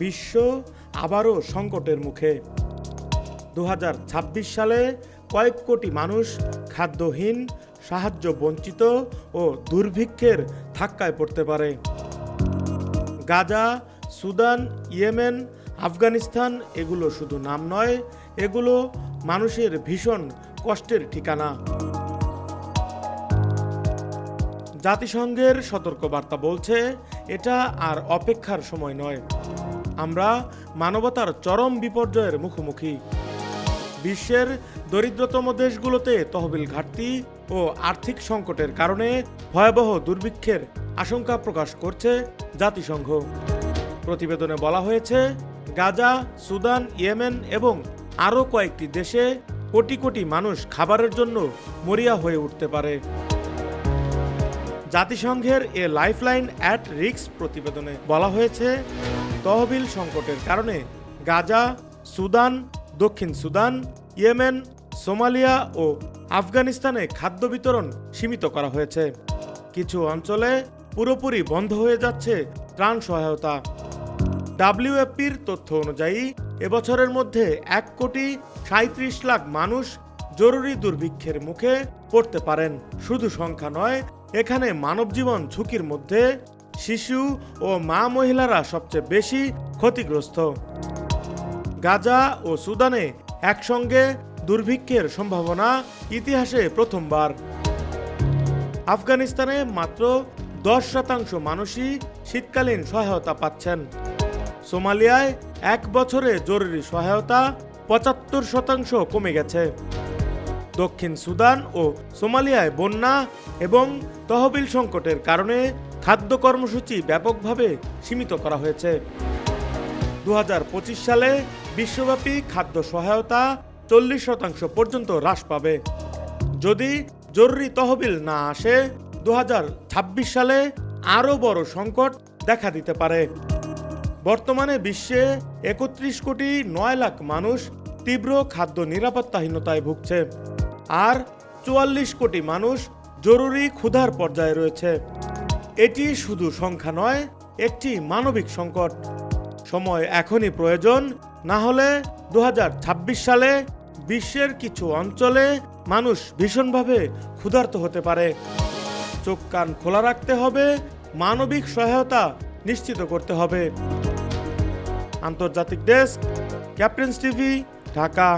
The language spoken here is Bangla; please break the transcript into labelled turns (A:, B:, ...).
A: বিশ্ব আবারও সংকটের মুখে। দু হাজার ছাব্বিশ সালে কয়েক কোটি মানুষ খাদ্যহীন, সাহায্য বঞ্চিত ও দুর্ভিক্ষের ধাক্কায় পড়তে পারে। গাজা, সুদান, ইয়েমেন, আফগানিস্তান এগুলো শুধু নাম নয়, এগুলো মানুষের ভীষণ কষ্টের ঠিকানা। জাতিসংঘের সতর্কবার্তা বলছে, এটা আর অপেক্ষার সময় নয়। আমরা মানবতার চরম বিপর্যয়ের মুখোমুখি। বিশ্বের দরিদ্রতম দেশগুলোতে তহবিল ঘাটতি ও আর্থিক সংকটের কারণে ভয়াবহ দুর্ভিক্ষের আশঙ্কা প্রকাশ করছে জাতিসংঘ। প্রতিবেদনে বলা হয়েছে, গাজা, সুদান, ইয়েমেন এবং আরও কয়েকটি দেশে কোটি কোটি মানুষ খাবারের জন্য মরিয়া হয়ে উঠতে পারে। জাতিসংঘের এ লাইফলাইন অ্যাট রিক্স প্রতিবেদনে বলা হয়েছে তহবিল সংকটের কারণে গাজা, সুদান, দক্ষিণ সুদান, ইয়েমেন, সোমালিয়া ও আফগানিস্তানে খাদ্য বিতরণ সীমিত করা হয়েছে। কিছু অঞ্চলে পুরোপুরি বন্ধ হয়ে যাচ্ছে ত্রাণ সহায়তা। ডাব্লিউএফপির তথ্য অনুযায়ী, এবছরের মধ্যে এক কোটি সাঁত্রিশ লাখ মানুষ জরুরি দুর্ভিক্ষের মুখে পড়তে পারেন। শুধু সংখ্যা নয়, এখানে মানবজীবন ঝুঁকির মধ্যে শিশু ও মা মহিলারা সবচেয়ে বেশি ক্ষতিগ্রস্ত। গাজা ও সুদানে একসঙ্গে দুর্ভিক্ষের সম্ভাবনা ইতিহাসে প্রথমবার। আফগানিস্তানে মাত্র দশ শতাংশ মানুষই শীতকালীন সহায়তা পাচ্ছেন। সোমালিয়ায় এক বছরে জরুরি সহায়তা পঁচাত্তর শতাংশ কমে গেছে। দক্ষিণ সুদান ও সোমালিয়ায় বন্যা এবং তহবিল সংকটের কারণে খাদ্য কর্মসূচি ব্যাপকভাবে সীমিত করা হয়েছে। দু হাজার পঁচিশ সালে বিশ্বব্যাপী খাদ্য সহায়তা চল্লিশ শতাংশ পর্যন্ত হ্রাস পাবে। যদি জরুরি তহবিল না আসে দু হাজার ছাব্বিশ সালে আরও বড় সংকট দেখা দিতে পারে। বর্তমানে বিশ্বে একত্রিশ কোটি নয় লাখ মানুষ তীব্র খাদ্য নিরাপত্তাহীনতায় ভুগছে। আর চুয়াল্লিশ কোটি মানুষ জরুরি ক্ষুধার পর্যায়ে রয়েছে। এটি শুধু সংখ্যা নয়, একটি মানবিক সংকট। সময় এখনই প্রয়োজন, না হলে দু হাজার ছাব্বিশ সালে বিশ্বের কিছু অঞ্চলে মানুষ ভীষণভাবে ক্ষুধার্ত হতে পারে। চোখ কান খোলা রাখতে হবে, মানবিক সহায়তা নিশ্চিত করতে হবে। আন্তর্জাতিক ডেস্ক, ক্যাপ্টেন্স টিভি, ঢাকা।